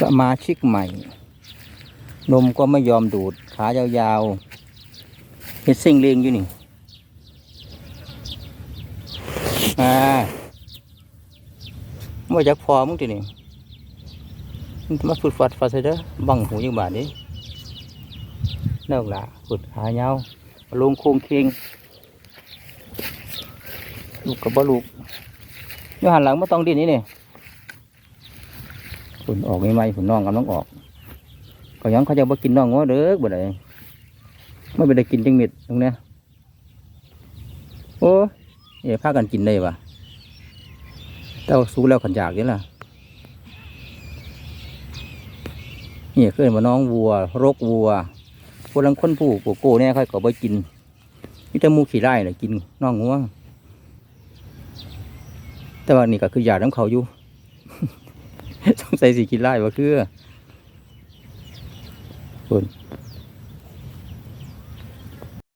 สมาชิกใหม่ นมก็ไม่ยอมดูด ขายาวๆเฮ็ดซิ่งเลียงอยู่นี่อ่าไม่จักพอมึงทีนี่มันมาฝึดฟัดฟัดใส่เด้อบังหูยังบาดนี้เลิกละฝึดขายาลงโค้งเคงลูกกับบลูกยู่หันหลังไม่ต้องดินนี่นี่ ฝนออกใหม่ๆฝนน้องกำลังออกก็ยังเขาจะบ่กินน้องงัวเด้อบ่ได้ไม่ไปได้กินจังเม็ดตรงเนี้ยโอ้เอ๋พากันกินได้ปะแต่ว่าสู้แล้วขันอยากนี่ล่ะนี่เคยมาน้องวัว รกวัวพวกลังคนผู้โกโก้เนี่ยเขาก็บ่กินมีแต่มูขี้ไร่น่ะกินน้องงัวแต่ว่านี่ก็คืออยากน้ำเขาอยู่ สงสัยสิกินไล่ว่าคือคุณ